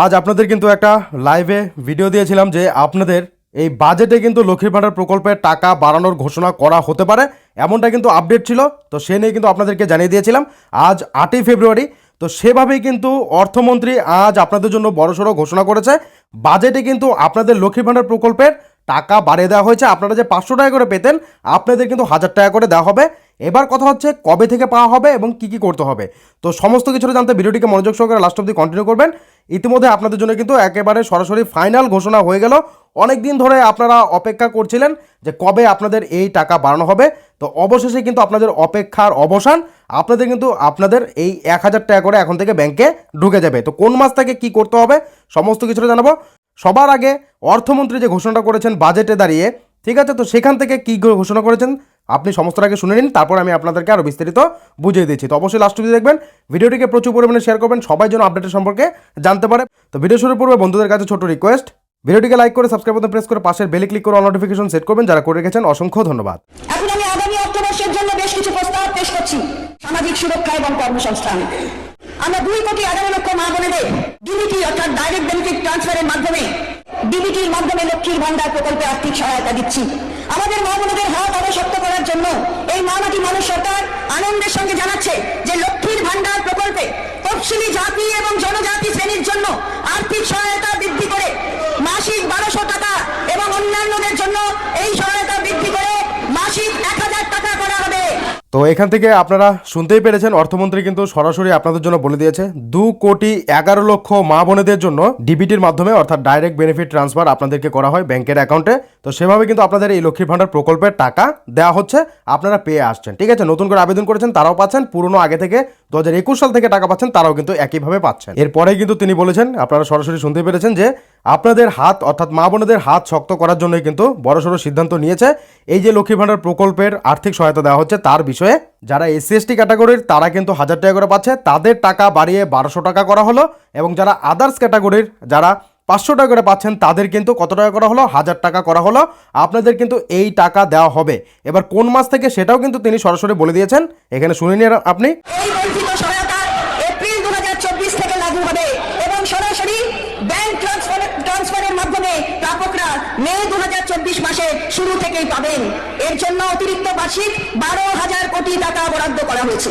আজ আপনাদের কিন্তু একটা লাইভে ভিডিও দিয়েছিলাম যে আপনাদের এই বাজেটে কিন্তু লক্ষ্মীর ভাণ্ডার প্রকল্পের টাকা বাড়ানোর ঘোষণা করা হতে পারে। এমনটা কিন্তু আপডেট ছিল, তো সে নিয়ে কিন্তু আপনাদেরকে জানিয়ে দিয়েছিলাম। আজ আটই ফেব্রুয়ারি, তো সেভাবেই কিন্তু অর্থমন্ত্রী আজ আপনাদের জন্য বড়সড় ঘোষণা করেছে। বাজেটে কিন্তু আপনাদের লক্ষ্মীর ভাণ্ডার প্রকল্পের টাকা বাড়িয়ে দেওয়া হয়েছে। আপনারা যে পাঁচশো টাকা করে পেতেন, আপনাদের কিন্তু হাজার টাকা করে দেওয়া হবে। এবার কথা হচ্ছে কবে থেকে পাওয়া হবে এবং কি কি করতে হবে। তো সমস্ত কিছুটা জানতে ভিডিওটিকে মনোযোগ সহকারে লাস্ট অব্দি কন্টিনিউ করবেন। ইতিমধ্যে আপনাদের জন্য কিন্তু একেবারে সরাসরি ফাইনাল ঘোষণা হয়ে গেল। অনেক দিন ধরে আপনারা অপেক্ষা করছিলেন যে কবে আপনাদের এই টাকা বাড়ানো হবে। তো অবশেষে কিন্তু আপনাদের অপেক্ষার অবসান, আপনাদের কিন্তু আপনাদের এই এক হাজার টাকা করে এখন থেকে ব্যাংকে ঢুকে যাবে। তো কোন মাস থেকে কি করতে হবে সমস্ত কিছুটা জানাব। সবার আগে অর্থমন্ত্রী যে ঘোষণাটা করেছেন বাজেটে দাঁড়িয়ে, ঠিক আছে? তো সেখান থেকে কি ঘোষণা করেছেন? আপনি সমস্ত আগে শুনে নিন, তারপর আমি আপনাদেরকে আরও বিস্তারিত বুঝিয়ে দিচ্ছি। তো অবশ্যই লাস্ট অবধি দেখবেন, ভিডিওটিকে প্রচুর পরিমাণে শেয়ার করবেন, সবাই যেন আপডেটের সম্পর্কে জানতে পারে। তো ভিডিও শুরু পূর্বে বন্ধুদের কাছে ছোট রিকোয়েস্ট ভিডিওটিকে লাইক করে সাবস্ক্রাইব বাটন প্রেস করে পাশের বেলে ক্লিক করে অল নোটিফিকেশন সেট করবেন, যারা করে রেখেছেন অসংখ্য ধন্যবাদ। এখন আমি আগামী অর্থবর্ষের জন্য বেশ কিছু প্রস্তাব পেশ করছি, সামাজিক সুরক্ষা এবং কর্মসংস্থান। আমরা দুই কোটি এগারো লক্ষ মা বোনেদের ডিবিটি অর্থাৎ ডাইরেক্ট বেনিফিট ট্রান্সফারের মাধ্যমে ডিবিটির মাধ্যমে লক্ষ্মীর ভান্ডার প্রকল্পে আর্থিক সহায়তা দিচ্ছি। আমাদের মা বোনদের হাত আরও শক্ত করার জন্য এই মামাটি মানুষ সরকার আনন্দের সঙ্গে জানাচ্ছে যে লক্ষ্মীর ভান্ডার প্রকল্পে তফসিলি জাতি এবং জনজাতি শ্রেণির জন্য আর্থিক সহায়তা বৃদ্ধি করে মাসিক বারোশো টাকা এবং অন্যান্যদের জন্য এই সহায়তা বৃদ্ধি করে মাসিক এক হাজার টাকা করা হবে তো এখান থেকে আপনারা শুনতেই পেরেছেন, অর্থমন্ত্রী কিন্তু সরাসরি আপনাদের জন্য বলে দিয়েছে, দু কোটি এগারো লক্ষ মা বোনেদের জন্য ডিবিটির মাধ্যমে, অর্থাৎ ডাইরেক্ট বেনিফিট ট্রান্সফার আপনাদেরকে করা হয় ব্যাংকের অ্যাকাউন্টে তো সেভাবে কিন্তু আপনাদের এই লক্ষ্মীর ভাণ্ডার প্রকল্পের টাকা দেওয়া হচ্ছে, আপনারা পেয়ে আসছেন। ঠিক আছে, নতুন করে আবেদন করেছেন, তারাও পাচ্ছেন, পুরনো আগে থেকে দু হাজার একুশ সাল থেকে টাকা পাচ্ছেন, তারাও কিন্তু একইভাবে পাচ্ছেন। এরপরে কিন্তু তিনি বলেছেন, আপনারা সরাসরি শুনতে পেরেছেন যে, আপনাদের হাত, অর্থাৎ মা বোনেদের হাত শক্ত করার জন্যই কিন্তু বড়সড় সিদ্ধান্ত নিয়েছে। এই যে লক্ষ্মী ভাণ্ডার প্রকল্পের আর্থিক সহায়তা দেওয়া হচ্ছে, তার বিষয়ে যারা এসসি এসটি ক্যাটাগরির তারা কিন্তু হাজার টাকা করে পাচ্ছে। তাদের টাকা বাড়িয়ে বারোশো টাকা করা হলো এবং যারা আদার্স ক্যাটাগরির যারা পাঁচশো টাকা করে পাচ্ছেন, তাদের কিন্তু কত টাকা করা হলো? হাজার টাকা করা হলো। আপনাদের কিন্তু এই টাকা দেওয়া হবে। এবার কোন মাস থেকে সেটাও কিন্তু তিনি সরাসরি বলে দিয়েছেন। এখানে শুনে নিন আপনি। মাসে শুরু থেকেই পাবেন। এর জন্য অতিরিক্ত বার্ষিক বারো হাজার কোটি টাকা বরাদ্দ করা হয়েছে।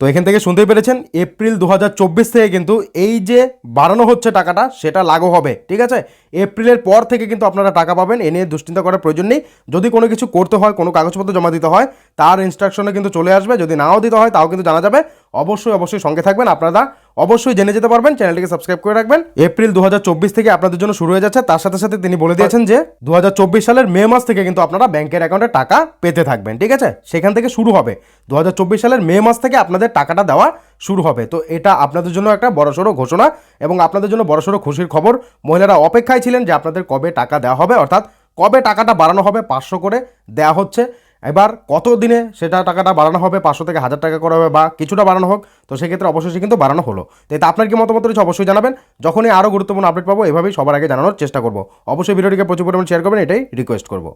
তো এখান থেকে শুনতেই পেরেছেন, এপ্রিল দু হাজার চব্বিশ থেকে কিন্তু এই যে বাড়ানো হচ্ছে টাকাটা, সেটা লাগু হবে, ঠিক আছে? এপ্রিলের পর থেকে কিন্তু আপনারা টাকা পাবেন, এ নিয়ে দুশ্চিন্তা করার প্রয়োজন নেই। যদি কোনো কিছু করতে হয়, কোনো কাগজপত্র জমা দিতে হয়, তার ইনস্ট্রাকশনে কিন্তু চলে আসবে, যদি নাও দিতে হয়, তাও কিন্তু জানা যাবে। অবশ্যই অবশ্যই সঙ্গে থাকবেন আপনারা। অবশ্যই জেনে যেতে পারবেন, চ্যানেলটিকে সাবস্ক্রাইব করে রাখবেন। এপ্রিল দু হাজার চব্বিশ থেকে আপনাদের জন্য শুরু হয়ে যাচ্ছে। তার সাথে সাথে তিনি বলে দিয়েছেন যে দু হাজার চব্বিশ সালের মে মাস থেকে কিন্তু আপনারা ব্যাংকের অ্যাকাউন্টে টাকা পেতে থাকবেন, ঠিক আছে? সেখান থেকে শুরু হবে। দু হাজার চব্বিশ সালের মে মাস থেকে আপনাদের টাকাটা দেওয়া শুরু হবে। তো এটা আপনাদের জন্য একটা বড়সড় ঘোষণা এবং আপনাদের জন্য বড়সড় খুশির খবর। মহিলারা অপেক্ষায় ছিলেন যে আপনাদের কবে টাকা দেওয়া হবে, অর্থাৎ কবে টাকাটা বাড়ানো হবে, পাঁচশো করে দেওয়া হচ্ছে। এবার কত দিনে সেটা টাকাটা বাড়ানো হবে? পাঁচশো থেকে হাজার টাকা করা হবে বা কিছুটা বাড়ানো হোক, তো সেক্ষেত্রে অবশ্যই কিন্তু বাড়ানো হলো। তো এতে আপনার কি মতামত রয়েছে অবশ্যই জানাবেন। যখনই আরও গুরুত্বপূর্ণ আপডেট পাবো, এভাবেই সবার আগে জানানোর চেষ্টা করব। অবশ্যই ভিডিওটিকে প্রচুর পরিমাণে শেয়ার করবেন, এটাই রিকোয়েস্ট করব।